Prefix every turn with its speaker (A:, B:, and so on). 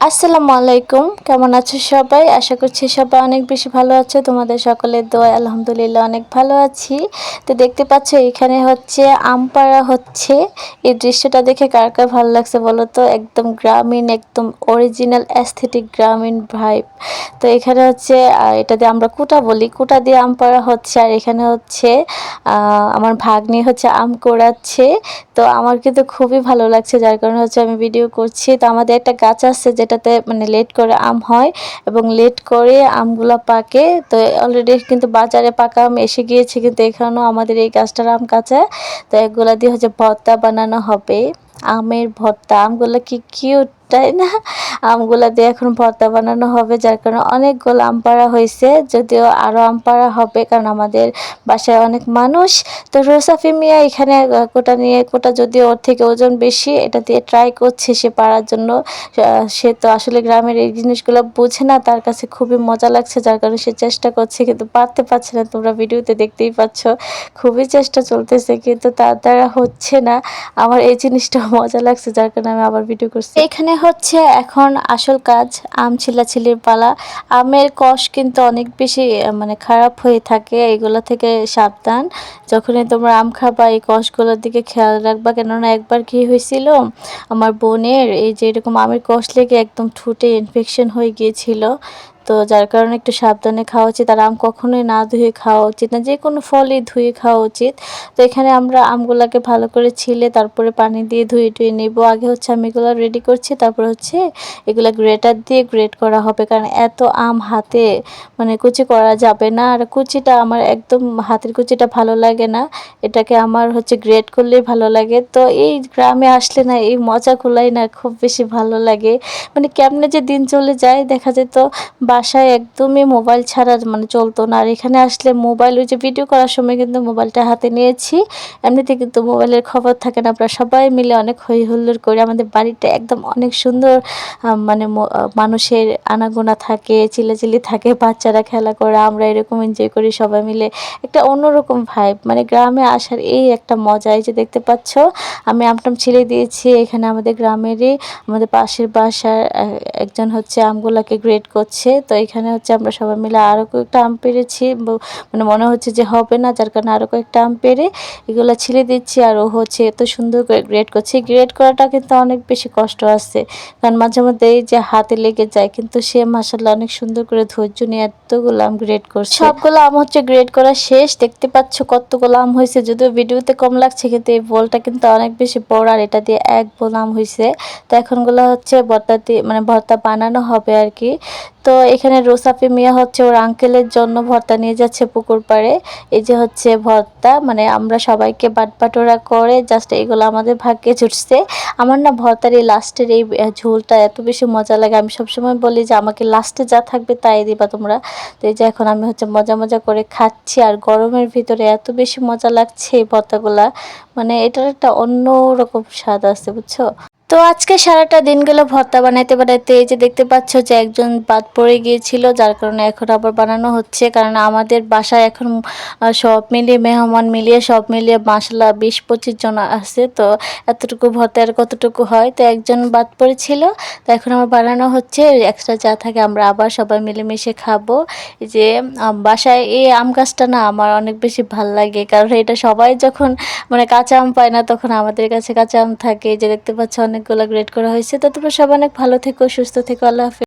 A: আসসালামু আলাইকুম। কেমন আছো সবাই? আশা করছি সবাই অনেক বেশি ভালো আছে। তোমাদের সকলের দোয়া আলহামদুলিল্লাহ অনেক ভালো আছি। তো দেখতে পাচ্ছ, এখানে হচ্ছে আম পাড়া হচ্ছে। এই দৃশ্যটা দেখে কার কার ভালো লাগছে বলো তো? একদম গ্রামীণ, একদম অরিজিনাল অ্যাস্থেটিক গ্রামীণ ভাইব তো এখানে হচ্ছে এটা দিয়ে আমরা কুটা বলি। কুটা দিয়ে আম পাড়া হচ্ছে, আর এখানে হচ্ছে আমার ভাগ্নি হচ্ছে আম কোড়াচ্ছে। তো আমার কিন্তু খুবই ভালো লাগছে, যার কারণে হচ্ছে আমি ভিডিও করছি। তো আমাদের একটা গাছ আছে যেটাতে মানে লেট করে আম হয় এবং লেট করে আমগুলা পাকে। তো অলরেডি কিন্তু বাজারে পাকা আম এসে গিয়েছে কিন্তু এখানেও আমাদের এই গাছটার আম কাঁচা। তো এগুলা দিয়ে হচ্ছে ভর্তা বানানো হবে। আমের ভর্তা, আমগুলো কি কিউট তাই না? আমগুলা দিয়ে এখন ভর্তা বানানো হবে, যার কারণে অনেকগুলো আম পাড়া হয়েছে, যদিও আরও আম পাড়া হবে, কারণ আমাদের বাসায় অনেক মানুষ। তো রোসাফি মিয়া এখানে কোটা নিয়ে কোটা যদিও ওর থেকে ওজন বেশি, এটা দিয়ে ট্রাই করছে সে পারার জন্য। সে তো আসলে গ্রামের এই জিনিসগুলো বোঝে না, তার কাছে খুবই মজা লাগছে, যার কারণে সে চেষ্টা করছে, কিন্তু পারতে পারছে না। তোমরা ভিডিওতে দেখতেই পাচ্ছ, খুবই চেষ্টা চলতেছে, কিন্তু তার দ্বারা হচ্ছে না। আমার এই জিনিসটা মজা লাগছে, যার কারণে আমি আবার ভিডিও করছি। এখানে হচ্ছে এখন আসল কাজ আম ছিলাছিলির পালা। আমের কষ কিন্তু অনেক বেশি মানে খারাপ হয়ে থাকে, এগুলো থেকে সাবধান। যখনই তোমরা আম খাবা, এই কষগুলোর দিকে খেয়াল রাখবা। কেননা একবার কি হয়েছিল, আমার বোনের এই যে এরকম আমের কষ লেগে একদম ঠুটে ইনফেকশন হয়ে গিয়েছিল। তো যার কারণে একটু সাবধানে খাওয়া উচিত। আর আম কখনোই না ধুয়ে খাওয়া উচিত না যে কোনো ফলই ধুয়ে খাওয়া উচিত। তো এখানে আমরা আমগুলাকে ভালো করে ছিলে, তারপরে পানি দিয়ে ধুয়ে টুয়ে নেব। আগে হচ্ছে আমি এগুলো রেডি করছি, তারপর হচ্ছে এগুলো গ্রেটার দিয়ে গ্রেট করা হবে। কারণ এত আম হাতে মানে কুচি করা যাবে না। আর কুচিটা আমার একদম হাতের কুচিটা ভালো লাগে না। এটাকে আমার হচ্ছে গ্রেট করলেই ভালো লাগে। তো এই গ্রামে আসলে না, এই মজাগুলাই না খুব বেশি ভালো লাগে। মানে কেমনে যে দিন চলে যায়, দেখা যেত বাসায় একদমই মোবাইল ছাড়া মানে চলতো না। আর এখানে আসলে মোবাইল, ওই যে ভিডিও করার সময় কিন্তু মোবাইলটা হাতে নিয়েছি। এমনিতে কিন্তু মোবাইলের খবর থাকে না। আমরা সবাই মিলে অনেক হই হুল্লোড় করে। আমাদের বাড়িটা একদম অনেক সুন্দর মানে মানুষের আনাগোনা থাকে চিল্লাচিল্লি থাকে, বাচ্চারা খেলা করে, আমরা এরকম এনজয় করি সবাই মিলে। একটা অন্যরকম ভাইব মানে গ্রামে আসার এই একটা মজা, এই যে দেখতে পাচ্ছ, আমি আমটাম ছিলে দিয়েছি। এখানে আমাদের গ্রামেরই, আমাদের পাশের বাসার একজন হচ্ছে আমগুলাকে গ্রেড করছে। তো এখানে হচ্ছে আমরা সবাই মিলে আরও কয়েকটা আম পেরেছি। মানে মনে হচ্ছে যে হবে না, যার কারণে আরও কয়েকটা আম পেরে এগুলো ছিলে দিচ্ছি আর ও হচ্ছে এত সুন্দর করে গ্রেড করছে। গ্রেড করাটা কিন্তু অনেক বেশি কষ্ট আছে, কারণ মাঝে মধ্যে এই যে হাতে লেগে যায়, কিন্তু সে মাসাল্লাহ অনেক সুন্দর করে ধৈর্য নিয়ে এতগুলো আম গ্রেড করছে। সবগুলো আম হচ্ছে গ্রেড করা শেষ, দেখতে পাচ্ছ কতগুলো আম হয়েছে, যদিও ভিডিওতে কম লাগছে, কিন্তু এই বলটা কিন্তু অনেক বেশি বড় আর এটা দিয়ে এক বোল আম হয়েছে। তো এখনগুলো হচ্ছে ভর্তা দিয়ে মানে ভর্তা বানানো হবে আর কি। তো এখানে রোসাফি মিয়া হচ্ছে ওর আঙ্কেলের জন্য ভর্তা নিয়ে যাচ্ছে পুকুর পাড়ে। এই যে হচ্ছে ভর্তা মানে আমরা সবাইকে বাটবাটোরা করে জাস্ট এগুলো আমাদের ভাগ্যে জুটছে। আমার না ভর্তার এই লাস্টের এই ঝোলটা এত বেশি মজা লাগে। আমি সবসময় বলি যে, আমাকে লাস্টে যা থাকবে তাই দিবা তোমরা। তো এই যে এখন আমি হচ্ছে মজা মজা করে খাচ্ছি আর গরমের ভিতরে এত বেশি মজা লাগছে এই ভর্তাগুলা। মানে এটার একটা অন্য রকম স্বাদ আছে, বুঝছ? তো আজকে সারাটা দিন গেল ভর্তা বানাইতে বানাইতে এই যে দেখতে পাচ্ছ যে একজন বাদ পড়ে গিয়েছিল, যার কারণে এখন আবার বানানো হচ্ছে। কারণ আমাদের বাসায় এখন সব মিলিয়ে, মেহমান মিলিয়ে, সব মিলিয়ে মাসালা বিশ পঁচিশ জন আছে। তো এতটুকু ভর্তা আর কতটুকু হয়? তো একজন বাদ পড়েছিল, তো এখন আমার বানানো হচ্ছে। এক্সট্রা যা থাকে আমরা আবার সবাই মিলেমিশে খাব। যে বাসায় এই আম গাছটা না আমার অনেক বেশি ভালো লাগে। কারণ এটা সবাই যখন মানে কাঁচা আম পায় না, তখন আমাদের কাছে কাঁচা আম থাকে। যে দেখতে পাচ্ছ অনেকগুলো গ্রেড করা হয়েছে। তো তোমরা সব অনেক ভালো থেকো সুস্থ থেকো আল্লাহ হাফেজ।